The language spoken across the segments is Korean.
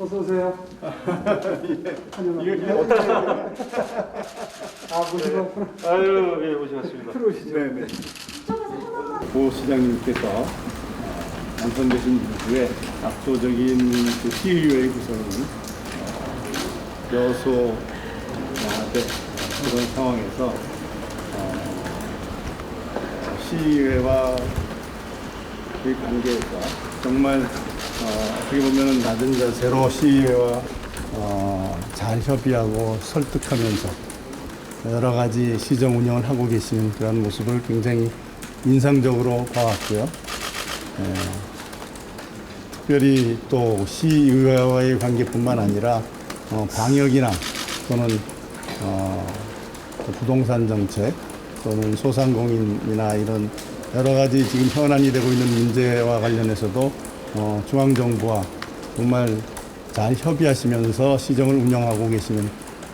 어서 오세요. 안녕하세요. 아, 모시고 아유, 예, 오시겠습니다. 들어오시죠. 네네. 고 시장님께서 당선되신 이후에 압도적인 그 시의회 구성은 어, 여소야대 그런 상황에서 어, 시의회와 그 관계에서 정말 어, 어떻게 보면 낮은 자세로 시의회와 어, 잘 협의하고 설득하면서 여러 가지 시정 운영을 하고 계시는 그런 모습을 굉장히 인상적으로 봐왔고요. 예, 특별히 또 시의회와의 관계뿐만 아니라 어, 방역이나 또는 어, 또 부동산 정책 또는 소상공인이나 이런 여러 가지 지금 현안이 되고 있는 문제와 관련해서도 어, 중앙정부와 정말 잘 협의하시면서 시정을 운영하고 계시는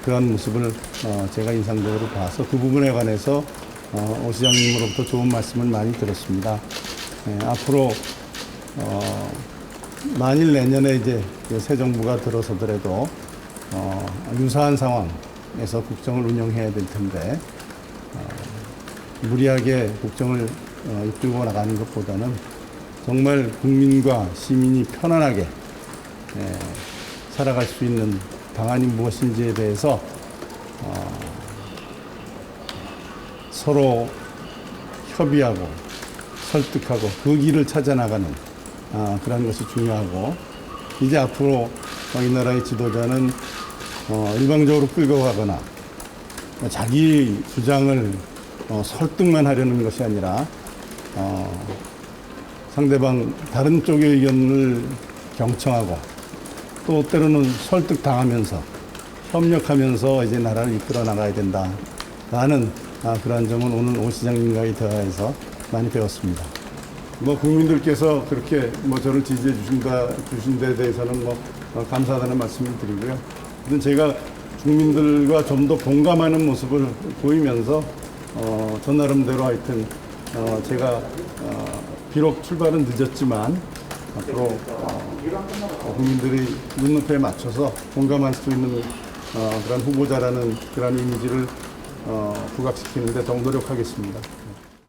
그런 모습을 어, 제가 인상적으로 봐서 그 부분에 관해서 어, 오 시장님으로부터 좋은 말씀을 많이 들었습니다. 예, 앞으로 어, 만일 내년에 이제 그새 정부가 들어서더라도 어, 유사한 상황에서 국정을 운영해야 될 텐데 어, 무리하게 국정을 어, 이끌고 나가는 것보다는 정말 국민과 시민이 편안하게 예, 살아갈 수 있는 방안이 무엇인지에 대해서 어, 서로 협의하고 설득하고 그 길을 찾아 나가는 아, 그런 것이 중요하고 이제 앞으로 어, 이 나라의 지도자는 어, 일방적으로 끌고 가거나 자기 주장을 어, 설득만 하려는 것이 아니라 어, 상대방 다른 쪽의 의견을 경청하고 또 때로는 설득당하면서 협력하면서 이제 나라를 이끌어 나가야 된다 라는 아, 그러한 점은 오늘 오 시장님과의 대화에서 많이 배웠습니다. 뭐 국민들께서 그렇게 뭐 저를 지지해 주신다 주신 데 대해서는 뭐 어, 감사하다는 말씀을 드리고요. 하여튼 제가 국민들과 좀 더 공감하는 모습을 보이면서 어, 저 나름대로 하여튼 어, 제가 어, 비록 출발은 늦었지만 앞으로 어, 국민들이 눈높이에 맞춰서 공감할 수 있는 어, 그런 후보자라는 그런 이미지를 어, 부각시키는데 더 노력하겠습니다.